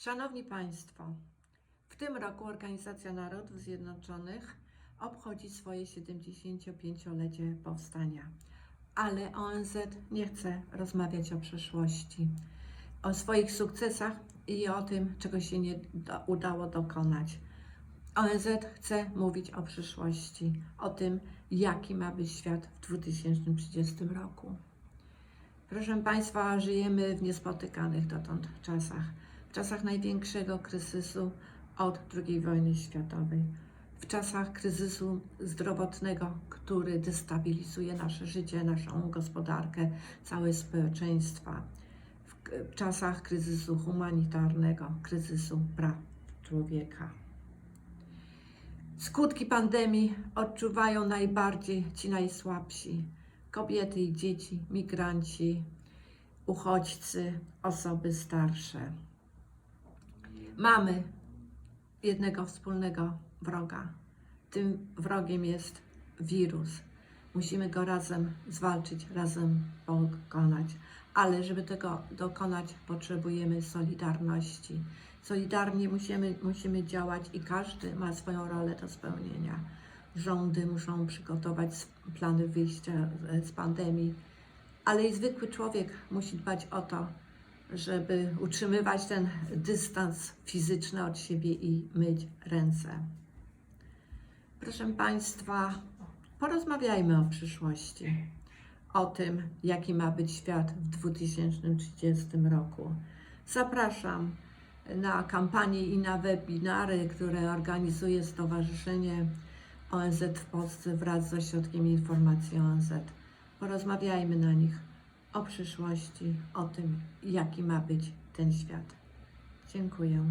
Szanowni Państwo, w tym roku Organizacja Narodów Zjednoczonych obchodzi swoje 75-lecie powstania, ale ONZ nie chce rozmawiać o przeszłości, o swoich sukcesach i o tym, czego się nie udało dokonać. ONZ chce mówić o przyszłości, o tym, jaki ma być świat w 2030 roku. Proszę Państwa, żyjemy w niespotykanych dotąd czasach, w czasach największego kryzysu od II wojny światowej, w czasach kryzysu zdrowotnego, który destabilizuje nasze życie, naszą gospodarkę, całe społeczeństwa, w, czasach kryzysu humanitarnego, kryzysu praw człowieka. Skutki pandemii odczuwają najbardziej ci najsłabsi kobiety i dzieci, migranci, uchodźcy, osoby starsze. Mamy jednego wspólnego wroga. Tym wrogiem jest wirus. Musimy go razem zwalczyć, razem pokonać. Ale żeby tego dokonać, potrzebujemy solidarności. Solidarnie musimy, musimy działać i każdy ma swoją rolę do spełnienia. Rządy muszą przygotować plany wyjścia z- pandemii, ale i zwykły człowiek musi dbać o to, żeby utrzymywać ten dystans fizyczny od siebie i myć ręce. Proszę Państwa, porozmawiajmy o przyszłości, o tym, jaki ma być świat w 2030 roku. Zapraszam na kampanie i na webinary, które organizuje Stowarzyszenie ONZ w Polsce wraz z Ośrodkiem Informacji ONZ. Porozmawiajmy na nich o przyszłości, o tym, jaki ma być ten świat. Dziękuję.